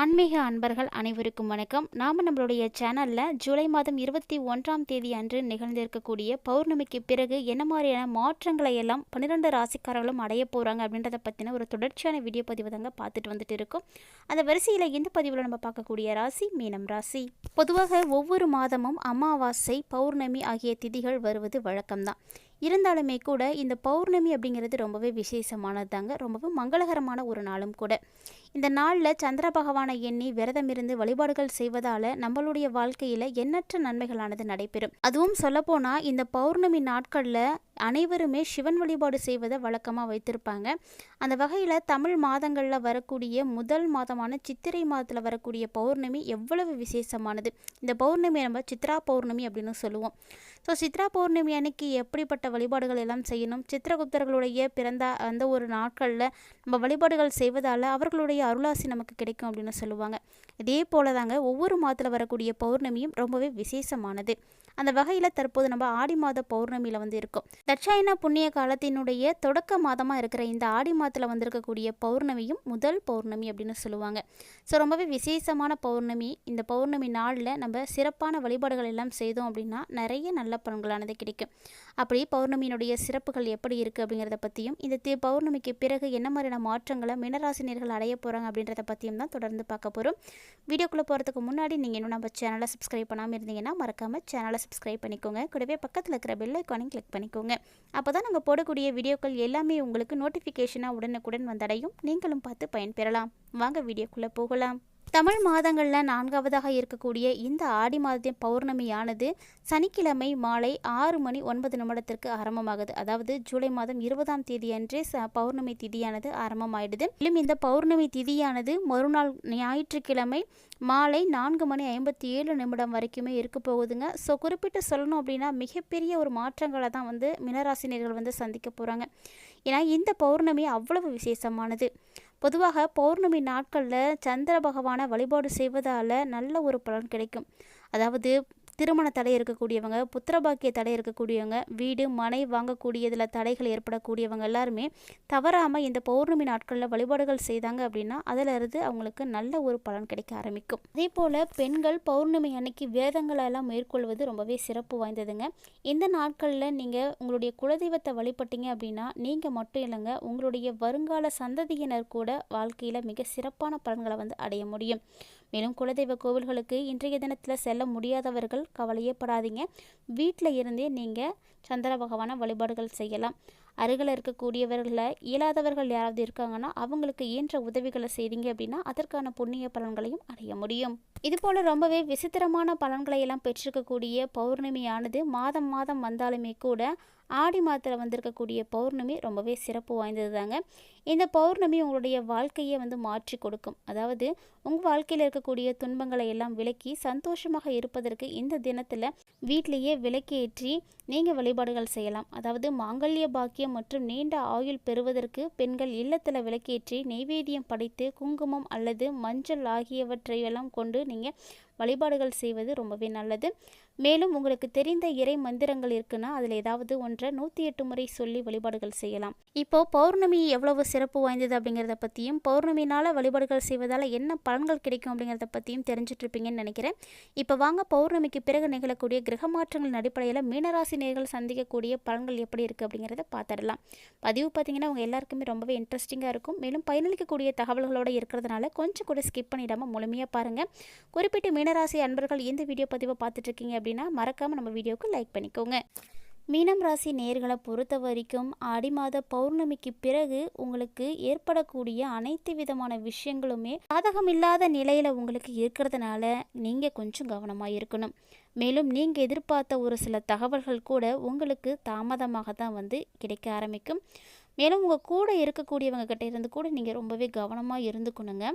ஆன்மீக அன்பர்கள் அனைவருக்கும் வணக்கம். நாம் நம்மளுடைய சேனலில் ஜூலை மாதம் இருபத்தி ஒன்றாம் தேதி அன்று நிகழ்ந்திருக்கக்கூடிய பௌர்ணமிக்கு பிறகு என்ன மாதிரியான மாற்றங்களை எல்லாம் பன்னிரெண்டு ராசிக்காரர்களும் அடைய போகிறாங்க அப்படின்றத பற்றின ஒரு தொடர்ச்சியான வீடியோ பதிவு தாங்க பார்த்துட்டு வந்துட்டு இருக்கோம். அந்த வரிசையில் இந்த பதிவில் நம்ம பார்க்கக்கூடிய ராசி மீனம் ராசி. பொதுவாக ஒவ்வொரு மாதமும் அமாவாசை பௌர்ணமி ஆகிய திதிகள் வருவது வழக்கம்தான். இருந்தாலுமே கூட இந்த பௌர்ணமி அப்படிங்கிறது ரொம்பவே விசேஷமானது தாங்க ரொம்பவே மங்களகரமான ஒரு நாளும் கூட. இந்த நாளில் சந்திர பகவானை எண்ணி விரதம் இருந்து வழிபாடுகள் செய்வதால் நம்மளுடைய வாழ்க்கையில் எண்ணற்ற நன்மைகளானது நடைபெறும். அதுவும் சொல்லப்போனால் இந்த பௌர்ணமி நாட்களில் அனைவருமே சிவன் வழிபாடு செய்வதை வழக்கமாக வைத்திருப்பாங்க. அந்த வகையில் தமிழ் மாதங்களில் வரக்கூடிய முதல் மாதமான சித்திரை மாதத்தில் வரக்கூடிய பௌர்ணமி எவ்வளவு விசேஷமானது? இந்த பௌர்ணமி நம்ம சித்ரா பௌர்ணமி அப்படின்னு சொல்லுவோம். ஸோ சித்ரா பௌர்ணமி அன்னைக்கு எப்படிப்பட்ட வழிபாடுகள் எல்லாம் செய்யணும்? சித்திரகுப்தர்களுடைய பிறந்த அந்த ஒரு நாட்களில் நம்ம வழிபாடுகள் செய்வதால் அவர்களுடைய அருளாசி நமக்கு கிடைக்கும் அப்படின்னு சொல்லுவாங்க. இதே போல தாங்க ஒவ்வொரு மாதத்தில் வரக்கூடிய பௌர்ணமியும் ரொம்பவே விசேஷமானது. அந்த வகையில் தற்போது நம்ம ஆடி மாத பௌர்ணமியில் வந்து இருக்கோம். தட்சாயன புண்ணிய காலத்தினுடைய தொடக்க மாதமாக இருக்கிற இந்த ஆடி மாதத்தில் வந்திருக்கக்கூடிய பௌர்ணமியும் முதல் பௌர்ணமி அப்படின்னு சொல்லுவாங்க. ஸோ ரொம்பவே விசேஷமான பௌர்ணமி. இந்த பௌர்ணமி நாளில் நம்ம சிறப்பான வழிபாடுகள் எல்லாம் செய்தோம் அப்படின்னா நிறைய நல்ல பலன்களானது கிடைக்கும். அப்படி பௌர்ணமியினுடைய சிறப்புகள் எப்படி இருக்குது அப்படிங்கிறத பற்றியும் இந்த தி பௌர்ணமிக்கு பிறகு என்ன மாதிரியான மாற்றங்களை மினராசினியர்கள் அடைய போகிறாங்க அப்படின்றத பற்றியும் தான் தொடர்ந்து பார்க்க போகிறோம் வீடியோக்குள்ளே போகிறதுக்கு முன்னாடி நீங்கள் இன்னும் நம்ம சேனலை சப்ஸ்கிரைப் பண்ணாமல் இருந்தீங்கன்னா மறக்காமல் சேனலை சப்ஸ்கிரைப் பண்ணிக்கோங்க. கூடவே பக்கத்தில் இருக்கிற பெல் ஐக்கானையும் கிளிக் பண்ணிக்கோங்க. அப்போ தான் நாங்கள் போடக்கூடிய வீடியோக்கள் எல்லாமே உங்களுக்கு நோட்டிஃபிகேஷனாக உடனுக்குடன் வந்தடையும். நீங்களும் பார்த்து பயன்பெறலாம். வாங்க வீடியோக்குள்ளே போகலாம். தமிழ் மாதங்களில் நான்காவதாக இருக்கக்கூடிய இந்த ஆடி மாதத்தின் பௌர்ணமியானது சனிக்கிழமை மாலை ஆறு மணி ஒன்பது நிமிடத்திற்கு ஆரம்பமாகுது. அதாவது ஜூலை மாதம் இருபதாம் தேதி அன்றே ச பௌர்ணமி திதியானது ஆரம்பமாயிடுது. மேலும் இந்த பௌர்ணமி திதியானது மறுநாள் ஞாயிற்றுக்கிழமை மாலை நான்கு மணி ஐம்பத்தி ஏழு நிமிடம் வரைக்குமே இருக்க போகுதுங்க. ஸோ குறிப்பிட்டு சொல்லணும் அப்படின்னா மிகப்பெரிய ஒரு மாற்றங்களை தான் வந்து மினராசினியர்கள் வந்து சந்திக்க போகிறாங்க ஏன்னா இந்த பௌர்ணமி அவ்வளவு விசேஷமானது. பொதுவாக பௌர்ணமி நாட்களில் சந்திர பகவானை வழிபாடு செய்வதால் நல்ல ஒரு பலன் கிடைக்கும். அதாவது திருமண தடை இருக்கக்கூடியவங்க புத்திரபாக்கிய தடை இருக்கக்கூடியவங்க வீடு மனை வாங்கக்கூடியதில் தடைகள் ஏற்படக்கூடியவங்க எல்லாருமே தவறாமல் இந்த பௌர்ணமி நாட்களில் வழிபாடுகள் செய்தாங்க அப்படின்னா அதிலிருந்து அவங்களுக்கு நல்ல ஒரு பலன் கிடைக்க ஆரம்பிக்கும். அதே போல் பெண்கள் பௌர்ணமி அன்னைக்கு வேதங்களை எல்லாம் மேற்கொள்வது ரொம்பவே சிறப்பு வாய்ந்ததுங்க. இந்த நாட்களில் நீங்கள் உங்களுடைய குலதெய்வத்தை வழிபட்டீங்க அப்படின்னா நீங்கள் மட்டும் இல்லைங்க உங்களுடைய வருங்கால சந்ததியினர் கூட வாழ்க்கையில் மிக சிறப்பான பலன்களை வந்து அடைய முடியும். மேலும் குலதெய்வ கோவில்களுக்கு இன்றைய தினத்தில் செல்ல முடியாதவர்கள் கவலையே படாதீங்க வீட்டில் இருந்தே நீங்கள் சந்திர பகவான வழிபாடுகள் செய்யலாம். அருகில் இருக்கக்கூடியவர்களில் இயலாதவர்கள் யாராவது இருக்காங்கன்னா அவங்களுக்கு இயன்ற உதவிகளை செய்தீங்க அப்படின்னா அதற்கான புண்ணிய பலன்களையும் அடைய முடியும். இதுபோல் ரொம்பவே விசித்திரமான பலன்களை எல்லாம் பெற்றிருக்கக்கூடிய பௌர்ணமியானது மாதம் மாதம் வந்தாலுமே கூட ஆடி மாதத்தில் வந்திருக்கக்கூடிய பௌர்ணமி ரொம்பவே சிறப்பு வாய்ந்தது தாங்க இந்த பௌர்ணமி உங்களுடைய வாழ்க்கையை வந்து மாற்றி கொடுக்கும். அதாவது உங்கள் வாழ்க்கையில் இருக்கக்கூடிய துன்பங்களை எல்லாம் விலக்கி சந்தோஷமாக இருப்பதற்கு இந்த தினத்தில் வீட்டிலேயே விளக்கேற்றி நீங்கள் வழிபாடுகள் செய்யலாம். அதாவது மாங்கல்ய பாக்கியம் மற்றும் நீண்ட ஆயுள் பெறுவதற்கு பெண்கள் இல்லத்தில் விளக்கேற்றி நெய்வேதியம் படைத்து குங்குமம் அல்லது மஞ்சள் ஆகியவற்றையெல்லாம் கொண்டு நீங்கள் வழிபாடுகள் செய்வது ரொம்பவே நல்லது. மேலும் உங்களுக்கு தெரிந்த இறை மந்திரங்கள் இருக்குன்னா அதில் ஏதாவது ஒன்றை நூற்றி எட்டு முறை சொல்லி வழிபாடுகள் செய்யலாம். இப்போ பௌர்ணமி எவ்வளவு சிறப்பு வாய்ந்தது அப்படிங்கிறத பற்றியும் பௌர்ணமினால் வழிபாடுகள் செய்வதால் என்ன பலன்கள் கிடைக்கும் அப்படிங்கிறத பற்றியும் தெரிஞ்சிட்டு இருப்பீங்கன்னு நினைக்கிறேன். இப்போ வாங்க பௌர்ணமிக்கு பிறகு நிகழக்கூடிய கிரக மாற்றங்களின் அடிப்படையில் மீனராசி நேர்கள் சந்திக்கக்கூடிய பலன்கள் எப்படி இருக்குது அப்படிங்கிறத பார்த்துடலாம் பதிவு பார்த்தீங்கன்னா அவங்க எல்லாருக்குமே ரொம்பவே இன்ட்ரெஸ்டிங்காக இருக்கும். மேலும் பயனளிக்கக்கூடிய தகவல்களோடு இருக்கிறதுனால கொஞ்சம் கூட ஸ்கிப் பண்ணிடாமல் முழுமையாக பாருங்கள் குறிப்பிட்ட மீனராசி அன்பர்கள் இந்த வீடியோ பதிவை பார்த்துட்டு இருக்கீங்க அப்படின்னா மறக்காமல் நம்ம வீடியோவுக்கு லைக் பண்ணிக்கோங்க. மீனம் ராசி நேர்களை பொறுத்த வரைக்கும் ஆடி மாத பௌர்ணமிக்கு பிறகு உங்களுக்கு ஏற்படக்கூடிய அனைத்து விதமான விஷயங்களுமே சாதகமில்லாத நிலையில் உங்களுக்கு இருக்கிறதுனால நீங்கள் கொஞ்சம் கவனமாக இருக்கணும். மேலும் நீங்கள் எதிர்பார்த்த ஒரு சில தகவல்கள் கூட உங்களுக்கு தாமதமாக தான் வந்து கிடைக்க ஆரம்பிக்கும். மேலும் உங்கள் கூட இருக்கக்கூடியவங்க கிட்ட இருந்து கூட நீங்கள் ரொம்பவே கவனமாக இருந்துக்கணுங்க.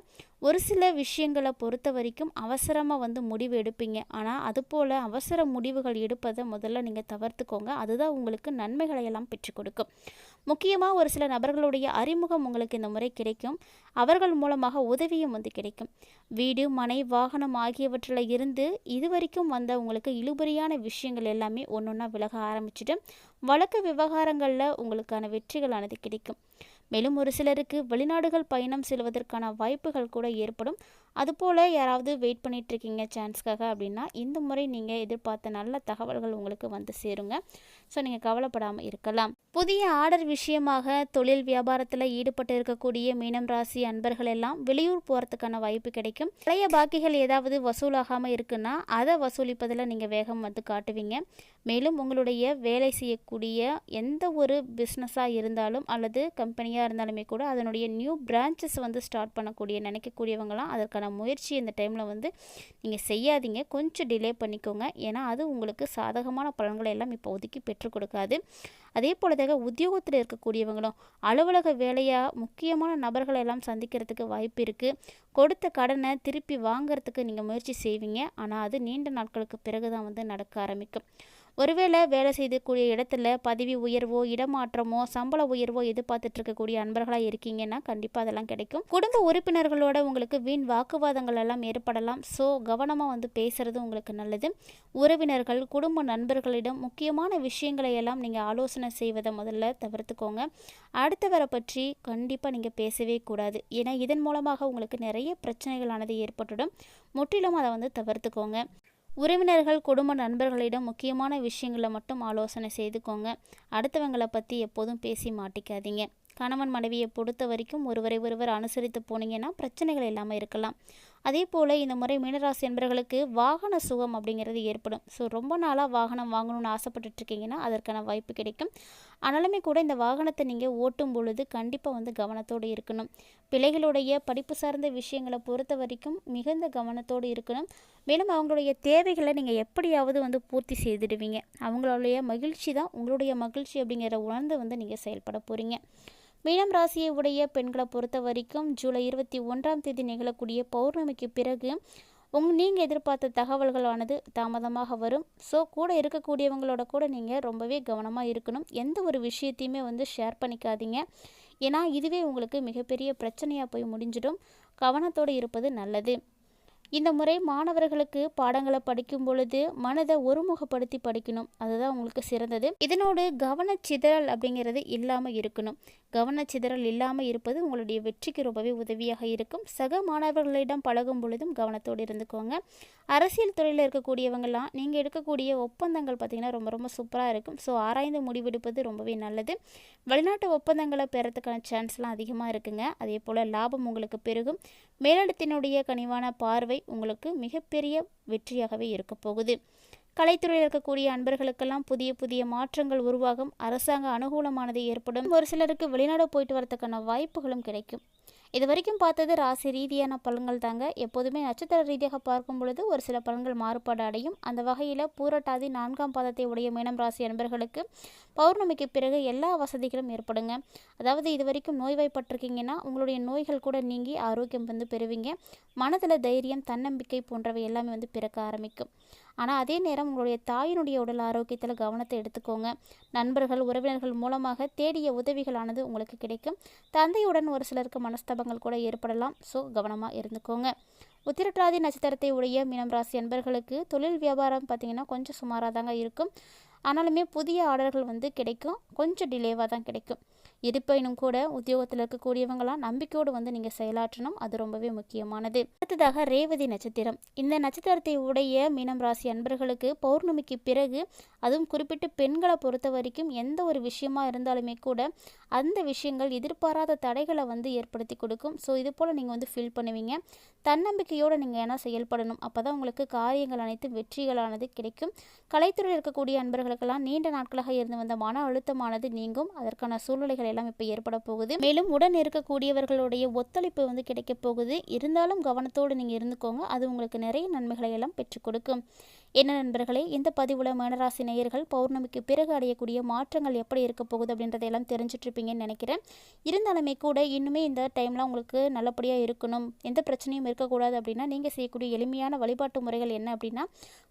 ஒரு சில விஷயங்களை பொறுத்த வரைக்கும் அவசரமாக வந்து முடிவு எடுப்பீங்க. ஆனால் அதுபோல் அவசர முடிவுகள் எடுப்பதை முதல்ல நீங்கள் தவிர்த்துக்கோங்க. அதுதான் உங்களுக்கு நன்மைகளை எல்லாம் பெற்றுக் கொடுக்கும். முக்கியமாக ஒரு சில நபர்களுடைய அறிமுகம் உங்களுக்கு இந்த முறை கிடைக்கும். அவர்கள் மூலமாக உதவியும் வந்து கிடைக்கும். வீடு மனை வாகனம் ஆகியவற்றில் இருந்து இதுவரைக்கும் வந்த உங்களுக்கு இழுபறியான விஷயங்கள் எல்லாமே ஒன்று ஒன்றா விலக ஆரம்பிச்சுட்டு வழக்கு விவகாரங்களில் உங்களுக்கான வெற்றிகளானது கிடைக்கும். மேலும் ஒரு சிலருக்கு வெளிநாடுகள் பயணம் செல்வதற்கான வாய்ப்புகள் கூட ஏற்படும். அதுபோல் யாராவது வெயிட் பண்ணிகிட்ருக்கீங்க சான்ஸ்க்காக அப்படின்னா இந்த முறை நீங்கள் எதிர்பார்த்த நல்ல தகவல்கள் உங்களுக்கு வந்து சேருங்க. ஸோ நீங்கள் கவலைப்படாமல் இருக்கலாம். புதிய ஆர்டர் விஷயமாக தொழில் வியாபாரத்தில் ஈடுபட்டு இருக்கக்கூடிய மீனம் ராசி அன்பர்கள் எல்லாம் வெளியூர் போகிறதுக்கான வாய்ப்பு கிடைக்கும். பழைய பாக்கிகள் ஏதாவது வசூலாகாமல் இருக்குன்னா அதை வசூலிப்பதில் நீங்கள் வேகம் வந்து காட்டுவீங்க. மேலும் உங்களுடைய வேலை செய்யக்கூடிய எந்த ஒரு பிஸ்னஸாக இருந்தாலும் அல்லது கம்பெனியாக இருந்தாலுமே கூட அதனுடைய நியூ பிரான்ச்சஸ் வந்து ஸ்டார்ட் பண்ணக்கூடிய நினைக்கக்கூடியவங்களாம் அதற்கான முயற்சி இந்த டைமில் வந்து நீங்கள் செய்யாதீங்க. கொஞ்சம் டிலே பண்ணிக்கோங்க. ஏன்னா அது உங்களுக்கு சாதகமான பலன்களை எல்லாம் இப்போதைக்கு பெற்றுக் கொடுக்காது. அதே போலதாக உத்தியோகத்தில் இருக்கக்கூடியவங்களும் அலுவலக வேலையாக முக்கியமான நபர்களை எல்லாம் சந்திக்கிறதுக்கு வாய்ப்பு இருக்குது கொடுத்த கடனை திருப்பி வாங்கிறதுக்கு நீங்கள் முயற்சி செய்வீங்க. ஆனால் அது நீண்ட நாட்களுக்கு பிறகு தான் வந்து நடக்க ஆரம்பிக்கும். ஒருவேளை வேலை செய்யக்கூடிய இடத்துல பதவி உயர்வோ இடமாற்றமோ சம்பள உயர்வோ எதிர்பார்த்துட்டு இருக்கக்கூடிய அன்பர்களாக இருக்கீங்கன்னா கண்டிப்பாக அதெல்லாம் கிடைக்கும். குடும்ப உறுப்பினர்களோட உங்களுக்கு வீண் வாக்குவாதங்கள் எல்லாம் ஏற்படலாம். ஸோ கவனமாக வந்து பேசுறது உங்களுக்கு நல்லது. உறவினர்கள் குடும்ப நண்பர்களிடம் முக்கியமான விஷயங்களை எல்லாம் நீங்கள் ஆலோசனை செய்வதை முதல்ல தவிர்த்துக்கோங்க. அடுத்தவரை பற்றி கண்டிப்பாக நீங்கள் பேசவே கூடாது. ஏன்னா இதன் மூலமாக உங்களுக்கு நிறைய பிரச்சனைகளானது ஏற்பட்டுடும். முற்றிலும் அதை வந்து தவிர்த்துக்கோங்க. உறவினர்கள் குடும்ப நண்பர்களிடம் முக்கியமான விஷயங்களை மட்டும் ஆலோசனை செய்துக்கோங்க. அடுத்தவங்களை பற்றி எப்போதும் பேசி மாட்டிக்காதீங்க. கணவன் மனைவியை பொறுத்த வரைக்கும் ஒருவரை ஒருவர் அனுசரித்து போனீங்கன்னா பிரச்சனைகள் இல்லாமல் இருக்கலாம். அதே போல் இந்த முறை மீனராசி என்பவர்களுக்கு வாகன சுகம் அப்படிங்கிறது ஏற்படும். ஸோ ரொம்ப நாளாக வாகனம் வாங்கணும்னு ஆசைப்பட்டுட்டு இருக்கீங்கன்னா அதற்கான வாய்ப்பு கிடைக்கும். ஆனாலுமே கூட இந்த வாகனத்தை நீங்கள் ஓட்டும் பொழுது கண்டிப்பாக வந்து கவனத்தோடு இருக்கணும். பிள்ளைகளுடைய படிப்பு சார்ந்த விஷயங்களை பொறுத்த வரைக்கும் மிகுந்த கவனத்தோடு இருக்கணும். மேலும் அவங்களுடைய தேவைகளை நீங்கள் எப்படியாவது வந்து பூர்த்தி செய்துடுவீங்க. அவங்களுடைய மகிழ்ச்சி தான் உங்களுடைய மகிழ்ச்சி அப்படிங்கிற உணர்ந்து வந்து நீங்கள் செயல்பட போகிறீங்க மீனம் ராசியை உடைய பெண்களை பொறுத்த வரைக்கும் ஜூலை இருபத்தி ஒன்றாம் தேதி நிகழக்கூடிய பௌர்ணமிக்கு பிறகு உங் நீங்கள் எதிர்பார்த்த தகவல்களானது தாமதமாக வரும். ஸோ கூட இருக்கக்கூடியவங்களோட கூட நீங்கள் ரொம்பவே கவனமாக இருக்கணும். எந்த ஒரு விஷயத்தையுமே வந்து ஷேர் பண்ணிக்காதீங்க. ஏன்னா இதுவே உங்களுக்கு மிகப்பெரிய பிரச்சனையாக போய் முடிஞ்சிடும். கவனத்தோடு இருப்பது நல்லது. இந்த முறை மாணவர்களுக்கு பாடங்களை படிக்கும் பொழுது மனதை ஒருமுகப்படுத்தி படிக்கணும். அதுதான் உங்களுக்கு சிறந்தது. இதனோடு கவனச்சிதறல் அப்படிங்கிறது இல்லாமல் இருக்கணும். கவனச்சிதறல் இல்லாமல் இருப்பது உங்களுடைய வெற்றிக்கு ரொம்பவே உதவியாக இருக்கும். சக மாணவர்களிடம் பழகும் பொழுதும் கவனத்தோடு இருந்துக்கோங்க. அரசியல் துறையில் இருக்கக்கூடியவங்களாம் நீங்கள் எடுக்கக்கூடிய ஒப்பந்தங்கள் பார்த்திங்கன்னா ரொம்ப ரொம்ப சூப்பராக இருக்கும். ஸோ ஆராய்ந்து முடிவெடுப்பது ரொம்பவே நல்லது. வெளிநாட்டு ஒப்பந்தங்களை பெறத்துக்கான சான்ஸ்லாம் அதிகமாக இருக்குங்க. அதே போல் லாபம் உங்களுக்கு பெருகும். மேலிடத்தினுடைய கனிவான பார்வை உங்களுக்கு மிகப்பெரிய வெற்றியாகவே இருக்க போகுது. கலைத்துறையில் இருக்கக்கூடிய அன்பர்களுக்கெல்லாம் புதிய புதிய மாற்றங்கள் உருவாகும். அரசாங்க அனுகூலமானது ஏற்படும். ஒரு சிலருக்கு வெளிநாடு போயிட்டு வரதுக்கான வாய்ப்புகளும் கிடைக்கும். இது வரைக்கும் பார்த்தது ராசி ரீதியான பலன்கள் தாங்க. எப்போதுமே நட்சத்திர ரீதியாக பார்க்கும் பொழுது ஒரு சில பலன்கள் மாறுபாடு அடையும். அந்த வகையில் பூரட்டாதி நான்காம் பாதத்தை உடைய மீனம் ராசி அன்பர்களுக்கு பௌர்ணமிக்கு பிறகு எல்லா வசதிகளும் ஏற்படுங்க. அதாவது இது வரைக்கும் நோய்வாய்ப்பட்டிருக்கீங்கன்னா உங்களுடைய நோய்கள் கூட நீங்கி ஆரோக்கியம் வந்து பெறுவீங்க. மனதில் தைரியம் தன்னம்பிக்கை போன்றவை எல்லாமே வந்து பிறக்க ஆரம்பிக்கும். ஆனால் அதே நேரம் உங்களுடைய தாயினுடைய உடல் ஆரோக்கியத்தில் கவனத்தை எடுத்துக்கோங்க. நண்பர்கள் உறவினர்கள் மூலமாக தேடிய உதவிகளானது உங்களுக்கு கிடைக்கும். தந்தையுடன் ஒரு சிலருக்கு மனஸ்தாபங்கள் கூட ஏற்படலாம். ஸோ கவனமாக இருந்துக்கோங்க. உத்திரட்டாதி நட்சத்திரத்தை உடைய மீனம் ராசி அன்பர்களுக்கு தொழில் வியாபாரம் பார்த்திங்கன்னா கொஞ்சம் சுமாராக தாங்க இருக்கும். ஆனாலுமே புதிய ஆர்டர்கள் வந்து கிடைக்கும். கொஞ்சம் டிலேவாக தான் கிடைக்கும். இருப்பினும் கூட உத்தியோகத்தில் இருக்கக்கூடியவங்களாம் நம்பிக்கையோடு வந்து நீங்கள் செயலாற்றணும். அது ரொம்பவே முக்கியமானது. அடுத்ததாக ரேவதி நட்சத்திரம். இந்த நட்சத்திரத்தை உடைய மீனம் ராசி அன்பர்களுக்கு பௌர்ணமிக்கு பிறகு அதுவும் குறிப்பிட்டு பெண்களை பொறுத்த வரைக்கும் எந்த ஒரு விஷயமா இருந்தாலுமே கூட அந்த விஷயங்கள் எதிர்பாராத தடைகளை வந்து ஏற்படுத்தி கொடுக்கும். ஸோ இது போல் நீங்கள் வந்து ஃபீல் பண்ணுவீங்க. தன்னம்பிக்கையோடு நீங்கள் ஏன்னா செயல்படணும். அப்போ தான் உங்களுக்கு காரியங்கள் அனைத்தும் வெற்றிகளானது கிடைக்கும். கலைத்துறையில் இருக்கக்கூடிய அன்பர்களுக்கெல்லாம் நீண்ட நாட்களாக இருந்து வந்த மன அழுத்தமானது நீங்கும். அதற்கான சூழ்நிலைகள் எல்லாம் இப்போ ஏற்பட போகுது. மேலும் உடன் இருக்கக்கூடியவர்களுடைய ஒத்துழைப்பு வந்து கிடைக்க போகுது. இருந்தாலும் கவனத்தோடு நீங்கள் இருந்துக்கோங்க. அது உங்களுக்கு நிறைய நன்மைகளை எல்லாம் பெற்றுக் கொடுக்கும். என்ன நண்பர்களே இந்த பதிவுல மேனராசி நேயர்கள் பௌர்ணமிக்கு பிறகு அடையக்கூடிய மாற்றங்கள் எப்படி இருக்க போகுது அப்படின்றதையெல்லாம் தெரிஞ்சிட்ருப்பீங்கன்னு நினைக்கிறேன். இருந்தாலுமே கூட இன்னுமே இந்த டைம்லாம் உங்களுக்கு நல்லபடியாக இருக்கணும். எந்த பிரச்சனையும் இருக்கக்கூடாது அப்படின்னா நீங்கள் செய்யக்கூடிய எளிமையான வழிபாட்டு முறைகள் என்ன அப்படின்னா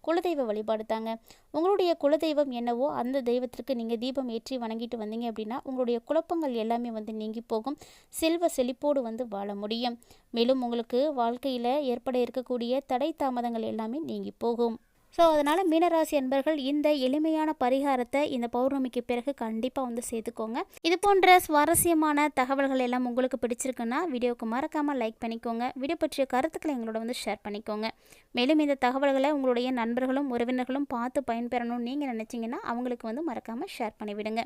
குலதெய்வ வழிபாடு தாங்க. உங்களுடைய குலதெய்வம் என்னவோ அந்த தெய்வத்திற்கு நீங்கள் தீபம் ஏற்றி வணங்கிட்டு வந்தீங்க அப்படின்னா உங்களுடைய குழப்பங்கள் எல்லாமே வந்து நீங்கி போகும். செல்வ செழிப்போடு வந்து வாழ முடியும். மேலும் உங்களுக்கு வாழ்க்கையில் ஏற்பட இருக்கக்கூடிய தடை தாமதங்கள் எல்லாமே நீங்கி போகும். ஸோ அதனால் மீனராசி அன்பர்கள் இந்த எளிமையான பரிகாரத்தை இந்த பௌர்ணமிக்கு பிறகு கண்டிப்பாக வந்து சேர்த்துக்கோங்க. இது போன்ற சுவாரஸ்யமான தகவல்கள் எல்லாம் உங்களுக்கு பிடிச்சிருக்குன்னா வீடியோவுக்கு மறக்காமல் லைக் பண்ணிக்கோங்க. வீடியோ பற்றிய கருத்துக்களை எங்களோட வந்து ஷேர் பண்ணிக்கோங்க. மேலும் இந்த தகவல்களை உங்களுடைய நண்பர்களும் உறவினர்களும் பார்த்து பயன்பெறணும்னு நீங்கள் நினச்சிங்கன்னா அவங்களுக்கு வந்து மறக்காமல் ஷேர் பண்ணிவிடுங்க.